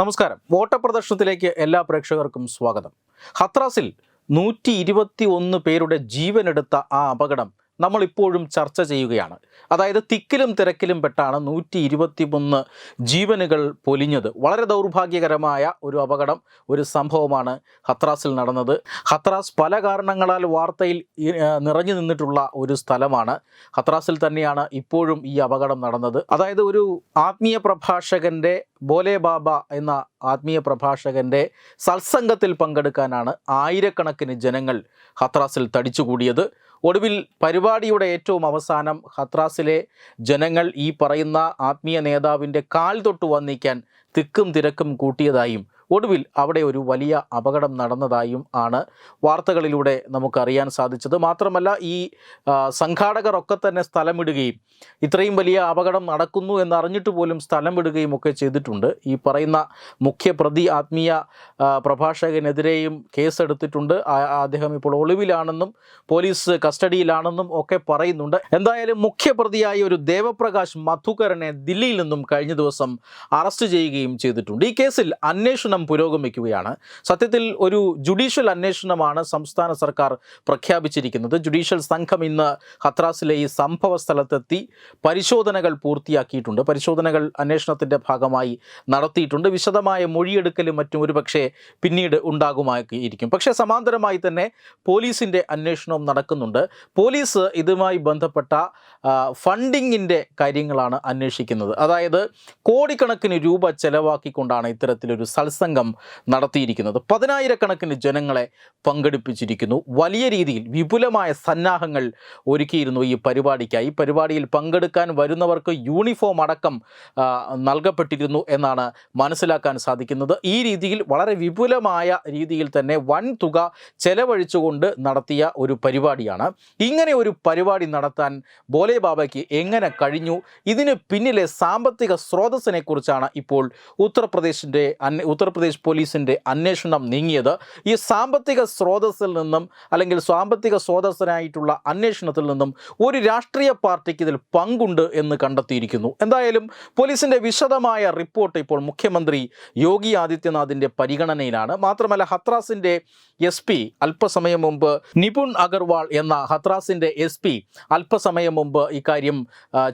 നമസ്കാരം. വോട്ടപ്രദർശനത്തിലേക്ക് എല്ലാ പ്രേക്ഷകർക്കും സ്വാഗതം. ഹത്രാസിൽ നൂറ്റി ഇരുപത്തി ഒന്ന് പേരുടെ ജീവനെടുത്ത ആ അപകടം നമ്മൾ ഇപ്പോഴും ചർച്ച ചെയ്യുകയാണ്. അതായത് തിക്കിലും തിരക്കിലും പെട്ടാണ് നൂറ്റി ഇരുപത്തി ഒന്ന് ജീവനുകൾ പൊലിഞ്ഞത്. വളരെ ദൗർഭാഗ്യകരമായ ഒരു അപകടം ഒരു സംഭവമാണ് ഹത്രാസിൽ നടന്നത്. ഹത്രാസ് പല കാരണങ്ങളാൽ വാർത്തയിൽ നിറഞ്ഞു നിന്നിട്ടുള്ള ഒരു സ്ഥലമാണ്. ഹത്രാസിൽ തന്നെയാണ് ഇപ്പോഴും ഈ അപകടം നടന്നത്. അതായത് ഒരു ആത്മീയ പ്രഭാഷകന്റെ ബോലെ ബാബ എന്ന ആത്മീയ പ്രഭാഷകന്റെ സത്സംഗത്തിൽ പങ്കെടുക്കാനാണ് ആയിരക്കണക്കിന് ജനങ്ങൾ ഹത്രാസിൽ തടിച്ചുകൂടിയത്. ഒടുവിൽ പരിപാടിയുടെ ഏറ്റവും അവസാനം ഹത്രാസിലെ ജനങ്ങൾ ഈ പറയുന്ന ആത്മീയ നേതാവിന്റെ കാൽ തൊട്ട് വന്നിക്കാൻ തിക്കും തിരക്കും കൂട്ടിയതായും ഒടുവിൽ അവിടെ ഒരു വലിയ അപകടം നടന്നതായും ആണ് വാർത്തകളിലൂടെ നമുക്കറിയാൻ സാധിച്ചത്. മാത്രമല്ല ഈ സംഘാടകരൊക്കെ തന്നെ സ്ഥലം വിടുകയും ഇത്രയും വലിയ അപകടം നടക്കുന്നു എന്നറിഞ്ഞിട്ട് പോലും സ്ഥലം വിടുകയും ഒക്കെ ചെയ്തിട്ടുണ്ട്. ഈ പറയുന്ന മുഖ്യ പ്രതി ആത്മീയ പ്രഭാഷകനെതിരെയും കേസെടുത്തിട്ടുണ്ട്. അദ്ദേഹം ഇപ്പോൾ ഒളിവിലാണെന്നും പോലീസ് കസ്റ്റഡിയിലാണെന്നും ഒക്കെ പറയുന്നുണ്ട്. എന്തായാലും മുഖ്യപ്രതിയായ ഒരു ദേവപ്രകാശ് മധുകരനെ ദില്ലിയിൽ നിന്നും കഴിഞ്ഞ ദിവസം അറസ്റ്റ് ചെയ്യുകയും ചെയ്തിട്ടുണ്ട്. ഈ കേസിൽ അന്വേഷണം പുരോഗമിക്കുകയാണ്. സത്യത്തിൽ ഒരു ജുഡീഷ്യൽ അന്വേഷണമാണ് സംസ്ഥാന സർക്കാർ പ്രഖ്യാപിച്ചിരിക്കുന്നത്. ജുഡീഷ്യൽ സംഘം ഇന്ന് ഹത്രാസിലെ ഈ സംഭവ സ്ഥലത്തെത്തി പരിശോധനകൾ പൂർത്തിയാക്കിയിട്ടുണ്ട്. പരിശോധനകൾ അന്വേഷണത്തിന്റെ ഭാഗമായി നടത്തിയിട്ടുണ്ട്. വിശദമായ മൊഴിയെടുക്കലും മറ്റും ഒരുപക്ഷെ പിന്നീട് ഉണ്ടാകുമായിരിക്കും പക്ഷേ സമാന്തരമായി തന്നെ പോലീസിന്റെ അന്വേഷണവും നടക്കുന്നുണ്ട്. പോലീസ് ഇതുമായി ബന്ധപ്പെട്ട ഫണ്ടിങ്ങിന്റെ കാര്യങ്ങളാണ് അന്വേഷിക്കുന്നത്. അതായത് കോടിക്കണക്കിന് രൂപ ചെലവാക്കിക്കൊണ്ടാണ് ഇത്തരത്തിലൊരു സത്സംഗം നടത്തിയിരിക്കുന്നത്. പതിനായിരക്കണക്കിന് ജനങ്ങളെ പങ്കെടുപ്പിച്ചിരിക്കുന്നു. വലിയ രീതിയിൽ വിപുലമായ സന്നാഹങ്ങൾ ഒരുക്കിയിരുന്നു ഈ പരിപാടിക്കായി. പരിപാടിയിൽ പങ്കെടുക്കാൻ വരുന്നവർക്ക് യൂണിഫോം അടക്കം നൽകപ്പെട്ടിരുന്നു എന്നാണ് മനസ്സിലാക്കാൻ സാധിക്കുന്നത്. ഈ രീതിയിൽ വളരെ വിപുലമായ രീതിയിൽ തന്നെ വൻ തുക ചെലവഴിച്ചുകൊണ്ട് നടത്തിയ ഒരു പരിപാടിയാണ്. ഇങ്ങനെ ഒരു പരിപാടി നടത്താൻ ബോലെ ബാബയ്ക്ക് എങ്ങനെ കഴിഞ്ഞു? ഇതിന് പിന്നിലെ സാമ്പത്തിക സ്രോതസ്സിനെ കുറിച്ചാണ് ഇപ്പോൾ ഉത്തർപ്രദേശിന്റെ ഉത്തർപ്രദേശ് പോലീസിന്റെ അന്വേഷണം നീങ്ങിയത് ഈ സാമ്പത്തിക സ്രോതസ്സിൽ നിന്നും അല്ലെങ്കിൽ സാമ്പത്തിക സ്രോതസ്സിനായിട്ടുള്ള അന്വേഷണത്തിൽ നിന്നും ഒരു രാഷ്ട്രീയ പാർട്ടിക്ക് ഇതിൽ പങ്കുണ്ട് എന്ന് കണ്ടെത്തിയിരിക്കുന്നു. എന്തായാലും പോലീസിന്റെ വിശദമായ റിപ്പോർട്ട് ഇപ്പോൾ മുഖ്യമന്ത്രി യോഗി ആദിത്യനാഥിന്റെ പരിഗണനയിലാണ്. മാത്രമല്ല ഹത്രാസിന്റെ എസ് പി അല്പസമയം മുമ്പ് നിപുൺ അഗർവാൾ എന്ന ഹത്രാസിന്റെ എസ് പി അല്പസമയം മുമ്പ് ഇക്കാര്യം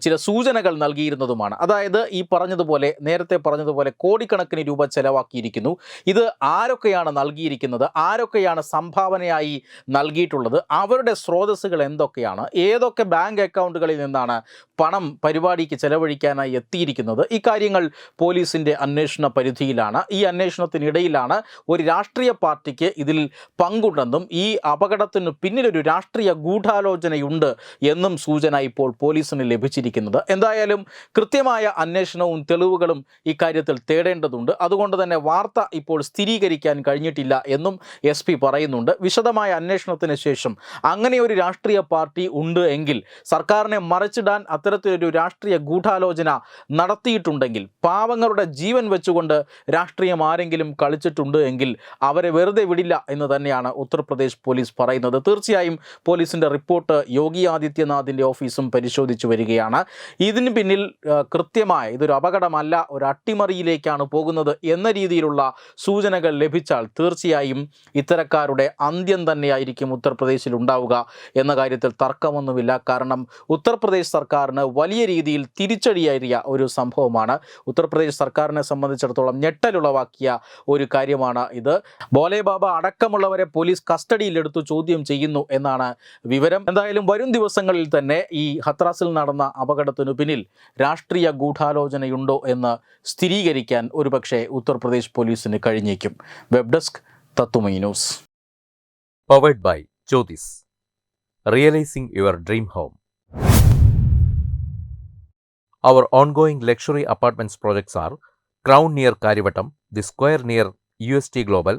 ചില സൂചനകൾ നൽകിയിരുന്നതുമാണ്. അതായത് ഈ പറഞ്ഞതുപോലെ നേരത്തെ പറഞ്ഞതുപോലെ കോടിക്കണക്കിന് രൂപ ചെലവാക്കിയിരിക്കുന്നു. ഇത് ആരൊക്കെയാണ് നൽകിയിരിക്കുന്നത്? ആരൊക്കെയാണ് സംഭാവനയായി നൽകിയിട്ടുള്ളത്? അവരുടെ സ്രോതസ്സുകൾ എന്തൊക്കെയാണ്? ഏതൊക്കെ ബാങ്ക് അക്കൗണ്ടുകളിൽ നിന്നാണ് പണം പരിപാടിക്ക് ചെലവഴിക്കാനായി എത്തിയിരിക്കുന്നത്? ഇക്കാര്യങ്ങൾ പോലീസിന്റെ അന്വേഷണ പരിധിയിലാണ്. ഈ അന്വേഷണത്തിനിടയിലാണ് ഒരു രാഷ്ട്രീയ പാർട്ടിക്ക് ഇതിൽ പങ്കുണ്ടെന്നും ഈ അപകടത്തിന് പിന്നിലൊരു രാഷ്ട്രീയ ഗൂഢാലോചനയുണ്ട് എന്നും സൂചന ഇപ്പോൾ പോലീസിന് ലഭിച്ചിരിക്കുന്നത്. എന്തായാലും കൃത്യമായ അന്വേഷണവും തെളിവുകളും ഇക്കാര്യത്തിൽ തേടേണ്ടതുണ്ട്. അതുകൊണ്ട് തന്നെ വാർത്ത ഇപ്പോൾ സ്ഥിരീകരിക്കാൻ കഴിഞ്ഞിട്ടില്ല എന്നും എസ് പി പറയുന്നുണ്ട്. വിശദമായ അന്വേഷണത്തിന് ശേഷം അങ്ങനെ ഒരു രാഷ്ട്രീയ പാർട്ടി ഉണ്ട് എങ്കിൽ സർക്കാരിനെ മറിച്ചിടാൻ അത്തരത്തിലൊരു രാഷ്ട്രീയ ഗൂഢാലോചന നടത്തിയിട്ടുണ്ടെങ്കിൽ പാവങ്ങളുടെ ജീവൻ വെച്ചുകൊണ്ട് രാഷ്ട്രീയം ആരെങ്കിലും കളിച്ചിട്ടുണ്ട് എങ്കിൽ അവരെ വെറുതെ വിടില്ല എന്ന് തന്നെയാണ് ഉത്തർപ്രദേശ് പോലീസ് പറയുന്നത്. തീർച്ചയായും പോലീസിന്റെ റിപ്പോർട്ട് യോഗി ആദിത്യനാഥിന്റെ ഓഫീസും പരിശോധിച്ചു വരികയാണ്. ഇതിന് പിന്നിൽ കൃത്യമായ ഇതൊരു അപകടമല്ല ഒരു അട്ടിമറിയിലേക്കാണ് പോകുന്നത് എന്ന രീതിയിലുള്ള സൂചനകൾ ലഭിച്ചാൽ തീർച്ചയായും ഇത്തരക്കാരുടെ അന്ത്യം തന്നെയായിരിക്കും ഉത്തർപ്രദേശിൽ ഉണ്ടാവുക എന്ന കാര്യത്തിൽ തർക്കമൊന്നുമില്ല. കാരണം ഉത്തർപ്രദേശ് സർക്കാരിന് വലിയ രീതിയിൽ തിരിച്ചടിയേറിയ ഒരു സംഭവമാണ്. ഉത്തർപ്രദേശ് സർക്കാരിനെ സംബന്ധിച്ചിടത്തോളം ഞെട്ടലുളവാക്കിയ ഒരു കാര്യമാണ് ഇത്. ബോലെ ബാബ അടക്കമുള്ളവരെ പോലീസ് കസ്റ്റഡിയിലെടുത്തു ചോദ്യം ചെയ്യുന്നു എന്നാണ് വിവരം എന്തായാലും വരും ദിവസങ്ങളിൽ തന്നെ ഈ ഹത്രാസിൽ നടന്ന അപകടത്തിനു പിന്നിൽ രാഷ്ട്രീയ ഗൂഢാലോചനയുണ്ടോ എന്ന് സ്ഥിരീകരിക്കാൻ ഒരുപക്ഷെ ഉത്തർപ്രദേശ് പോലീസിന് കഴിഞ്ഞേക്കും വെബ് ഡെസ്ക് തത്തുമൈ news powered by Jyotis. Realizing your dream home. Our ongoing luxury apartments projects are Crown near Karivatam, The Square near UST Global,